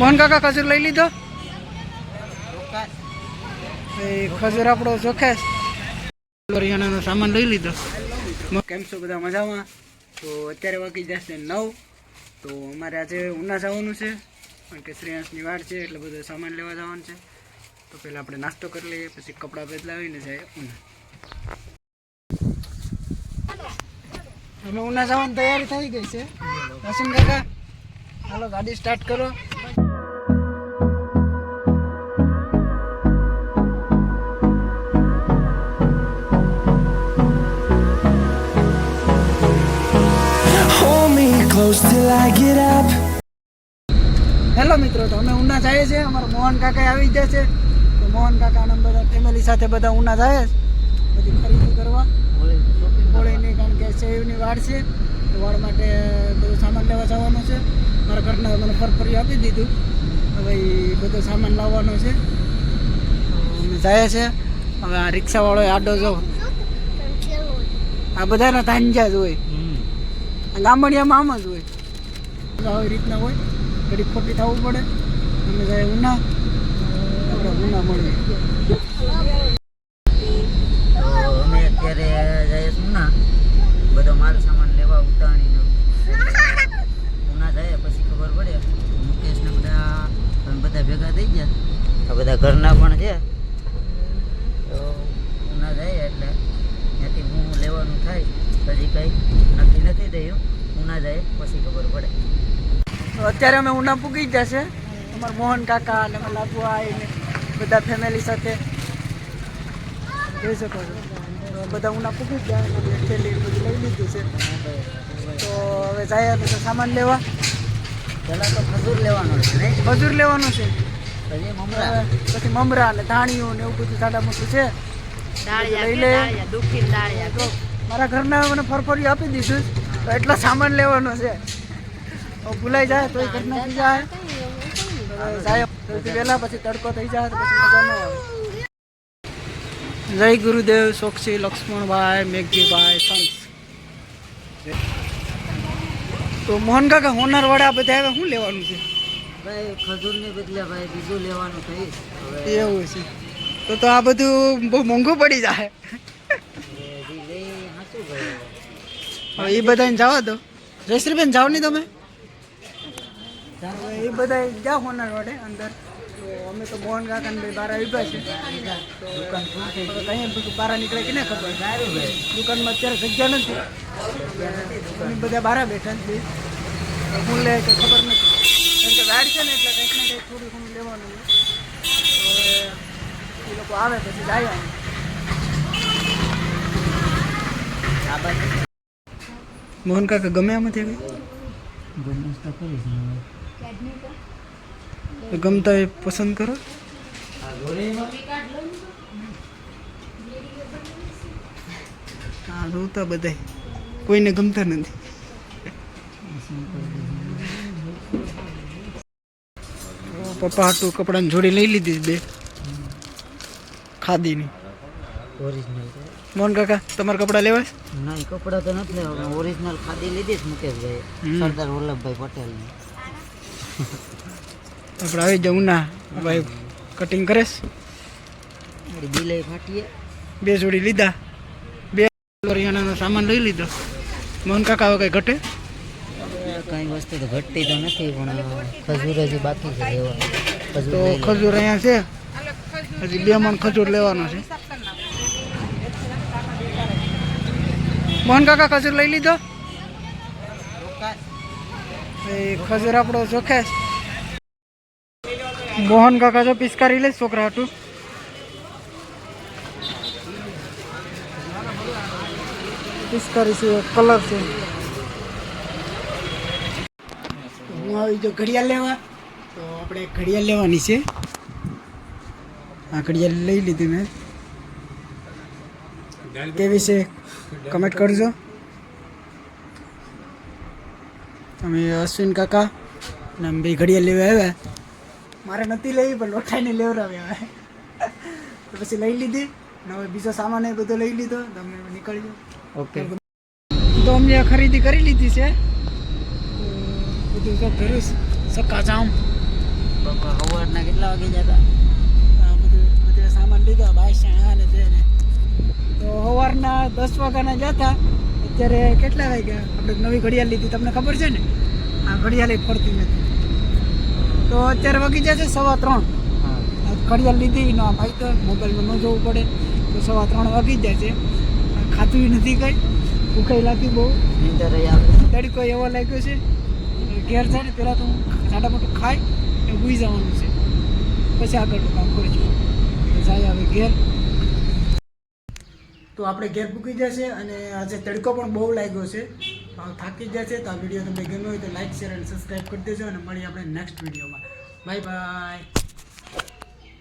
મોહન કાકા ખજૂર લઈ લીધો? એ ખજૂર આપણો ચોખ્ખાશ હરિયાણાનો સામાન લઈ લીધો. કેમ છો બધા મજામાં? તો અત્યારે વાગી જશે નવ. તો અમારે આજે ઉના જવાનું છે. કારણ કે શ્રેયાંશની વાર છે એટલે બધો સામાન લેવા જવાનું છે. તો પહેલાં આપણે નાસ્તો કરી લઈએ પછી કપડાં બદલાવીને જાય ઉના. અમે ઉના જવાની તૈયારી થઈ ગઈ છે. રસમ કાકા હાલો ગાડી સ્ટાર્ટ કરો. Close till I. હેલો મિત્રો, તો અમે ઉના જઈએ છીએ. અમારા મોહન કાકા આવી ગયા છે. તો મોહન કાકા અને બધા ફેમિલી સાથે બધા ઉના જાય છે બધી ખરીદી કરવા. હોળીની કારણ કે સેવની વાડ છે. તો વાડ માટે બધો સામાન લેવા જવાનો છે. મારા ઘરના મને ફરફરી આપી દીધું. હવે બધો સામાન લાવવાનો છે. અમે જાય છે હવે આ રિક્ષાવાળો આડો જો આ બધાના તાંજા જ હોય. ગામડિયામાં આમ જ હોય. આવી રીતના હોય ઘડી ખોટી થવું પડે, અમે જાય ઉના, આપણે ઉના મળીએ અમે અત્યારે જઈએ ઉના, બધો માલ સામાન લેવા ઉતાણીને. ઉના જઈએ પછી ખબર પડે મુકેશ ને બધા, અમે બધા ભેગા થઈ ગયા. આ બધા ઘરના પણ છે. તો ઉના જઈએ એટલે, ત્યાંથી હું લેવાનું થાય, હજી કંઈ નક્કી થયું ઉના જાય પછી ખબર પડે. તો અત્યારે અમે ઉના પૂગી જ જશે અમારા મોહન કાકા અને લાભુઆ એને બધા ફેમિલી સાથે. જોઈ શકો છો. બધા ઉના પૂગી ગયા અને થેલી બધું લઈ લીધું છે. તો હવે જાય તો સામાન લેવા. પહેલાં તો ખજૂર લેવાનો છે નહીં? મજૂર લેવાનું છે. પછી મમરા. પછી મમરા ને ધાણીઓ ને એવું બધું સાડા મોટું છે. લઈ લે. મારા ઘરના મને ફરફરી આપી દીધું તો એટલો સામાન લેવાનો છે. ભૂલાઈ જાય તો ઘર થઈ જાય જાય સૌથી વહેલા પછી તડકો થઈ જાય પછી મજા ન આવે. જય ગુરુદેવ સોક્ષી લક્ષ્મણભાઈ મેઘજીભાઈ સંત. તો મોહન કાકા હોનાર વડા બધા હવે શું લેવાનું છે? ભાઈ ખજૂરની બદલે ભાઈ બીજું લેવાનું થઈ એવું છે. તો તો આ બધું બહુ મોંઘું પડી જાય હજી લઈ હાચું ભાઈ હવે એ બધાને જવા દો. જયશ્રીબેન જાઓ નહીં તમે? એ બધા જાઓ હોનાર વાડે અંદર? તો અમે તો મોહન કાકા ને બહાર આવી ગયા છે કઈ બધું બહાર નીકળે કે ના ખબર? દુકાનમાં અત્યારે જગ્યા નથી. અમે બધા બારા બેઠા છે હું લે કે ખબર નથી. કારણ કે વાડ છે ને એટલે કંઈક ને કંઈક થોડું ઘણું લેવાનું એ લોકો આવે પછી જાય. આ બાજુ. મોહન કાકા, ગમે આમાંથી કરીશ ગમતા એ પસંદ કરો. હા જોતા બધા કોઈને ગમતા નથી. પપ્પા હાટું કપડાની જોડી લઈ લીધી બે. ખાદીની. ઓરિજિનલ મોહન કાકા તમારા કપડાં લેવા? નહીં કપડાં તો નથી લેવા. ઓરિજિનલ ખાદી લીધી જ મુકેશભાઈ. સરદાર વલ્લભભાઈ પટેલની. આપણે આવી જાઉં ના. ભાઈ કટિંગ કરેશ બિલાઈ ફાટીએ. બે જોડી લીધા. બે હરિયાણાનો સામાન લઈ લીધો. મોહન કાકા હવે કંઈ ઘટે? કઈ વસ્તુ તો ઘટતી તો નથી પણ ખજૂર હજી બાકી છે લેવા તો ખજૂર અહીંયા છે? હજી બે મણ ખજૂર લેવાનો છે. મોહન કાકા ખજૂર લઈ લીધો? એ ખજૂર આપણો ચોખ્ખાશ મોહન કાકા જો પિસ્કારી લે, છોકરા હતું પિસ્કારી છે કલર છે. હું આવી જો ઘડિયાળ લેવા. તો આપણે ઘડિયાળ લેવાની છે. આ ઘડિયાળ લઈ લીધી મેં. કેવી વિશે કમેન્ટ કરજો. અમે અશ્વિન કાકા ને અમે બે ઘડિયાળ લેવા આવ્યા. મારે નથી લેવી પણ લોઠાઈને લેવડાવ્યા તો પછી લઈ લીધી. ને હવે બીજો સામાન એ બધો લઈ લીધો. તમે નીકળી જાઓ ઓકે તો અમને ખરીદી કરી લીધી છે. બધું તો છે સક્કા જામ સવારના કેટલા વાગે જતા બધું બધું સામાન લીધો બાસણ આ ને તે ને તો સવારના દસ વાગ્યાના જતા અત્યારે કેટલા વાગ્યા? આપણે નવી ઘડિયાળ લીધી. તમને ખબર છે ને? આ ઘડિયાળ એ ફરતી નથી. તો અત્યારે વાગી જશે સવા ત્રણ. હા. ઘડિયાળ લીધી એનો આ ફાયદો મોબાઈલમાં ન જોવું પડે. તો સવા ત્રણ વાગી જશે ખાતું નથી કંઈ. ભૂખાઈ લાગતી બહુ. તડકો એવો લાગ્યો છે. ઘેર જાય ને પહેલાં તો હું સાડા મોટું ખાઈ ને ભૂઈ જવાનું છે. પછી આગળનું કામ કરજો જાય હવે ઘેર. તો આપણે ઘેર પૂકી જશે અને આજે તડકો પણ બહુ લાગ્યો છે. થાકી જશે તો આ વીડિયો તમને ગમ્યો હોય તો લાઈક શેર અને સબસ્ક્રાઈબ કરી દેજો અને મળીએ આપણે નેક્સ્ટ વિડીયોમાં. Bye bye